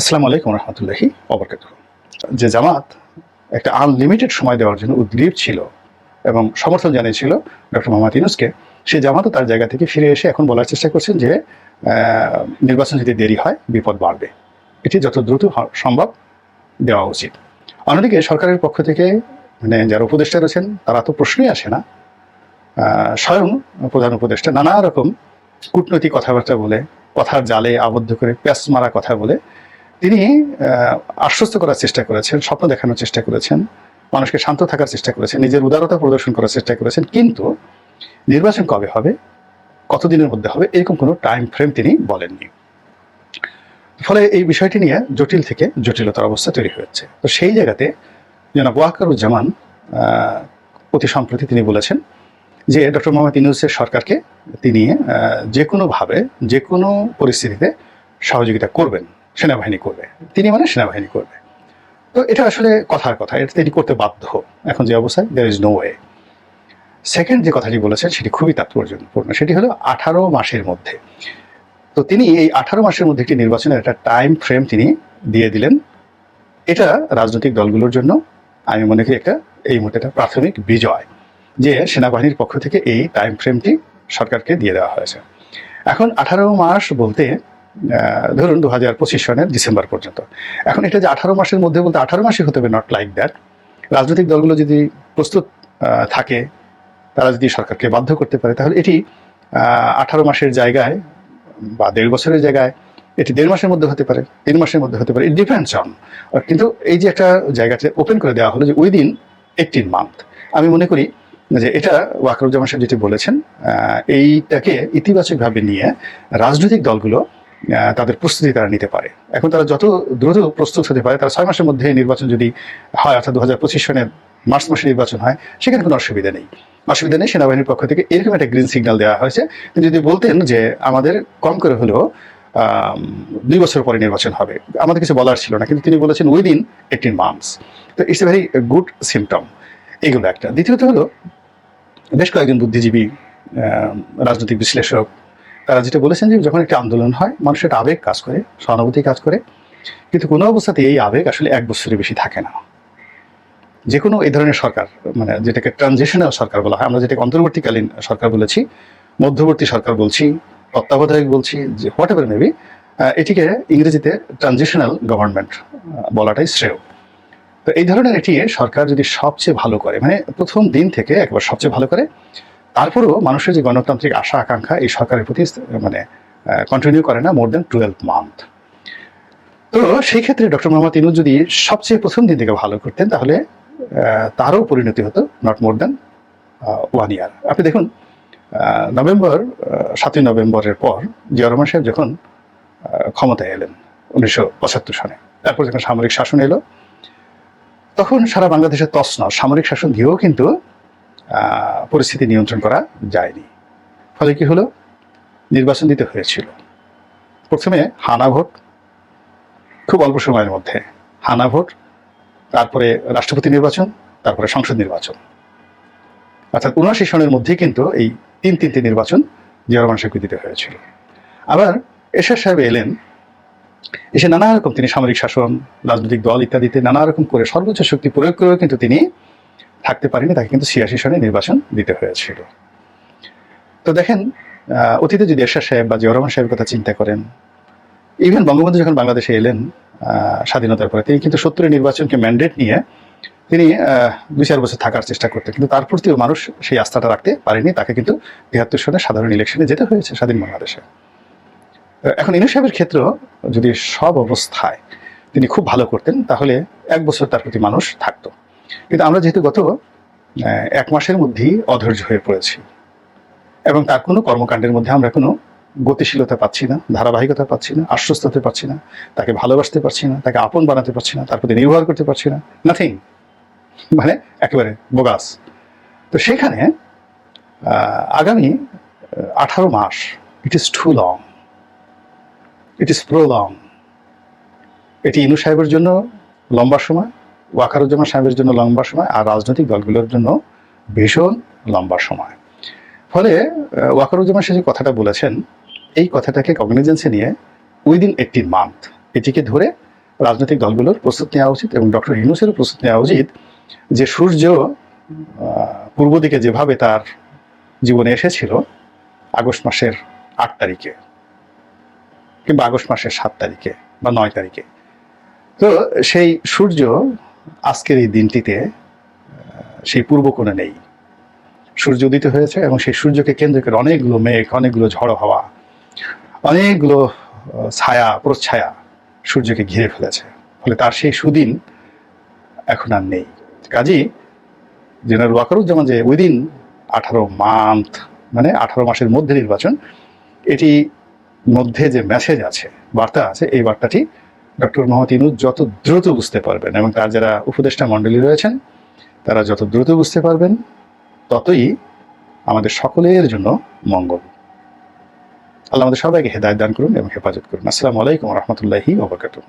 আসসালামু আলাইকুম রহমতুল্লাহি অবরকাত যে জামাত একটা আনলিমিটেড সময় দেওয়ার জন্য উদ্গ্রীব ছিল এবং সমর্থন জানিয়েছিল ডক্টর মোহাম্মদ ইউনুসকে সেই জামাতও তার জায়গা থেকে ফিরে এসে এখন বলার চেষ্টা করছেন যে নির্বাচন যদি দেরি হয়, বিপদ বাড়বে। এটি যত দ্রুত সম্ভব দেওয়া উচিত। অন্যদিকে সরকারের পক্ষ থেকে মানে যারা উপদেষ্টা রয়েছেন, তারা তো প্রশ্নই আসে না। স্বয়ং প্রধান উপদেষ্টা নানা রকম কূটনৈতিক কথাবার্তা বলে, কথার জালে আবদ্ধ করে প্যাস মারা কথা বলে তিনি আশ্বস্ত করার চেষ্টা করেছেন, স্বপ্ন দেখানোর চেষ্টা করেছেন, মানুষকে শান্ত থাকার চেষ্টা করেছেন, নিজের উদারতা প্রদর্শন করার চেষ্টা করেছেন, কিন্তু নির্বাচন কবে হবে, কতদিনের মধ্যে হবে, এরকম কোনো টাইম ফ্রেম তিনি বলেননি। ফলে এই বিষয়টি নিয়ে জটিল থেকে জটিলতার অবস্থা তৈরি হয়েছে। তো সেই জায়গাতে জনাব ওয়াকারুজ্জামান অতি সম্প্রতি তিনি বলেছেন যে ডক্টর মোহাম্মদ ইউনুসের সরকারকে তিনি যে কোনোভাবে যে কোনো পরিস্থিতিতে সহযোগিতা করবেন। সেনাবাহিনী করবে। তিনি মানে সেনাবাহিনী করবে। তো এটা আসলে কথার কথা। এটা তিনি করতে বাধ্য। এখন যে অবস্থায় there is no way second যে কথাটি বলেছেন, সেটি খুবই তাৎপর্যপূর্ণ। সেটি হলো আঠারো মাসের মধ্যে। তো তিনি এই আঠারো মাসের মধ্যে একটি নির্বাচনের একটা টাইম ফ্রেম তিনি দিয়ে দিলেন। এটা রাজনৈতিক দলগুলোর জন্য, আমি মনে করি একটা এই মুহূর্তে একটা প্রাথমিক বিজয় যে সেনাবাহিনীর পক্ষ থেকে এই টাইম ফ্রেমটি সরকারকে দিয়ে দেওয়া হয়েছে। এখন আঠারো মাস বলতে ধরুন দু হাজার পঁচিশ সনের ডিসেম্বর পর্যন্ত। এখন এটা যে আঠারো মাসের মধ্যে বলতে আঠারো মাসে হতে হবে নট লাইক দ্যাট রাজনৈতিক দলগুলো যদি প্রস্তুত থাকে, তারা যদি সরকারকে বাধ্য করতে পারে, তাহলে এটি আঠারো মাসের জায়গায় বা দেড় বছরের জায়গায় এটি দেড় মাসের মধ্যে হতে পারে, তিন মাসের মধ্যে হতে পারে। ইট ডিপেন্ডস অন কিন্তু এই যে একটা জায়গাতে ওপেন করে দেওয়া হলো যে উইদিন এইটিন মান্থ আমি মনে করি যে এটা ওয়াকরুজ্জামান সাহেব যেটি বলেছেন এইটাকে ইতিবাচকভাবে নিয়ে রাজনৈতিক দলগুলো তাদের প্রস্তুতি তারা নিতে পারে। এখন তারা যত দ্রুত প্রস্তুত হতে পারে, তারা ছয় মাসের মধ্যে নির্বাচন যদি হয়, অর্থাৎ দু হাজার পঁচিশ সনের মার্চ মাসে নির্বাচন হয়, সেখানে কোনো অসুবিধা নেই। অসুবিধা নেই, সেনাবাহিনীর পক্ষ থেকে এরকম একটা গ্রিন সিগন্যাল দেওয়া হয়েছে। যদি বলতেন যে আমাদের কম করে হলেও দুই বছর পরে নির্বাচন হবে, আমাদের কিছু বলার ছিল না, কিন্তু তিনি বলেছেন উইদিন এইটিন মান্থস তো it's a very good symptom এগুলো একটা। দ্বিতীয়ত হলো, বেশ কয়েকজন বুদ্ধিজীবী রাজনৈতিক বিশ্লেষক যেটা বলেছেন যে যখন একটা আন্দোলন হয় মানুষের একটা আবেগ কাজ করে, সহানুভূতি কাজ করে। কিন্তু কোনো অবস্থাতে এই আবেগ আসলে এক বছরের বেশি থাকে না। যে কোনো এই ধরনের সরকার মানে যেটাকে ট্রানজিশনাল সরকার বলা হয়, আমরা যেটাকে অন্তর্বর্তীকালীন সরকার বলেছি, মধ্যবর্তী সরকার বলছি তত্ত্বাবধায়ক বলছি, যে হোয়াট এভার মেবি এটিকে ইংরেজিতে ট্রানজিশনাল গভর্নমেন্ট বলাটাই শ্রেয়। তো এই ধরনের এটি সরকার যদি সবচেয়ে ভালো করে মানে প্রথম দিন থেকে একবার সবচেয়ে ভালো করে তারপরেও মানুষের যে গণতান্ত্রিক আশা, আকাঙ্ক্ষা, এই সরকারের প্রতি মানে কন্টিনিউ করে না মোর দেন টুয়েলভ মান্থ তো সেই ক্ষেত্রে ডক্টর মোহাম্মদ ইনুজ যদি সবচেয়ে প্রথম দিন থেকে ভালো করতেন, তাহলে তারও পরিণতি হতো not more then one year আপনি দেখুন নভেম্বর সাতই নভেম্বরের পর জিয়া সাহেব যখন ক্ষমতায় এলেন উনিশশো পঁচাত্তর সনে তারপর যখন সামরিক শাসন এলো, তখন সারা বাংলাদেশের তসনস সামরিক শাসন দিয়েও কিন্তু পরিস্থিতি নিয়ন্ত্রণ করা যায়নি। ফলে কি হলো? নির্বাচন দিতে হয়েছিল। প্রথমে হানা ভোট, খুব অল্প সময়ের মধ্যে হানা ভোট, তারপরে রাষ্ট্রপতি নির্বাচন, তারপরে সংসদ নির্বাচন। অর্থাৎ উনআশি সনের মধ্যেই কিন্তু এই তিন তিনটি নির্বাচন জিয়া রহমান সাহেবকে দিতে হয়েছিল। আবার এরশাদ সাহেব এলেন, এসে নানা রকম তিনি সামরিক শাসন, রাজনৈতিক দল ইত্যাদিতে নানা রকম করে সর্বোচ্চ শক্তি প্রয়োগ করেও কিন্তু তিনি থাকতে পারেনি, তাকে কিন্তু ছিয়াশি সনে নির্বাচন দিতে হয়েছিল। তো দেখেন অতীতে যদি এরশাদ সাহেব বা জিয়া সাহেবের কথা চিন্তা করেন ইভেন বঙ্গবন্ধু যখন বাংলাদেশে এলেন স্বাধীনতার পরে, তিনি কিন্তু সত্তরের নির্বাচনকে ম্যান্ডেট নিয়ে তিনি দুই চার বছর থাকার চেষ্টা করতেন। কিন্তু তার প্রতিও মানুষ সেই আস্থাটা রাখতে পারেনি, তাকে কিন্তু তিয়াত্তর সনে সাধারণ ইলেকশনে যেতে হয়েছে স্বাধীন বাংলাদেশে। এখন ইনু সাহেবের ক্ষেত্র যদি সব অবস্থায় তিনি খুব ভালো করতেন, তাহলে এক বছর তার প্রতি মানুষ থাকতো। কিন্তু আমরা যেহেতু গত এক মাসের মধ্যেই অধৈর্য হয়ে পড়েছি। এবং তার কোনো কর্মকাণ্ডের মধ্যে আমরা কোনো গতিশীলতা পাচ্ছি না, ধারাবাহিকতা পাচ্ছি না, আশ্বস্ত হতে পারছি না, তাকে ভালোবাসতে পারছি না, তাকে আপন বানাতে পারছি না, তার প্রতি নির্ভর করতে পারছি না নাথিং মানে একেবারে বোগাস। তো সেখানে আগামী আঠারো মাস it is too long it is prolong এটি ইনু সাহেবের জন্য লম্বা সময় ওয়াকারুজ্জামান সাহেবের জন্য লম্বা সময় আর রাজনৈতিক দলগুলোর জন্য ভীষণ লম্বা সময়। ফলে ওয়াকারুজ্জামান সাহেব কথাটা বলেছেন, এই কথাটাকে কগনিজেন্সে নিয়ে উইদিন এইটিন মান্থ এটিকে ধরে রাজনৈতিক দলগুলোর প্রস্তুত নেওয়া উচিত এবং ডক্টর ইউনুসেরও প্রস্তুত নেওয়া উচিত যে সূর্য পূর্ব দিকে যেভাবে তার জীবনে এসেছিল, আগস্ট মাসের আট তারিখে কিংবা আগস্ট মাসের সাত তারিখে বা নয় তারিখে। তো সেই সূর্য আজকের এই দিনটিতে সেই পূর্ব কোণে নেই। সূর্য উদিত হয়েছে এবং সেই সূর্যকে কেন্দ্র করে অনেকগুলো মেঘ, অনেকগুলো ঝড়ো হাওয়া, অনেকগুলো ছায়া প্রচ্ছায়া সূর্যকে ঘিরে ফেলেছে। ফলে তার সেই সুদিন এখন আর নেই। কাজী জেনারেল ওয়াকারুজ্জামান যে উইদিন আঠারো মান্থ মানে আঠারো মাসের মধ্যে নির্বাচন, এটি মধ্যে যে মেসেজ আছে, বার্তা আছে, এই বার্তাটি ডক্টর ইনুজ যত দ্রুত বুঝতে পারবেন, এবং তার যারা উপদেষ্টা মণ্ডলী রয়েছেন, তারা যত দ্রুত বুঝতে পারবেন, ততই আমাদের সকলের জন্য মঙ্গল। আল্লাহ আমাদের সবাইকে হেদায়ত দান করুন এবং হেফাজত করুন। আসসালামু আলাইকুম রহমতুল্লাহি ওবরকাতুহ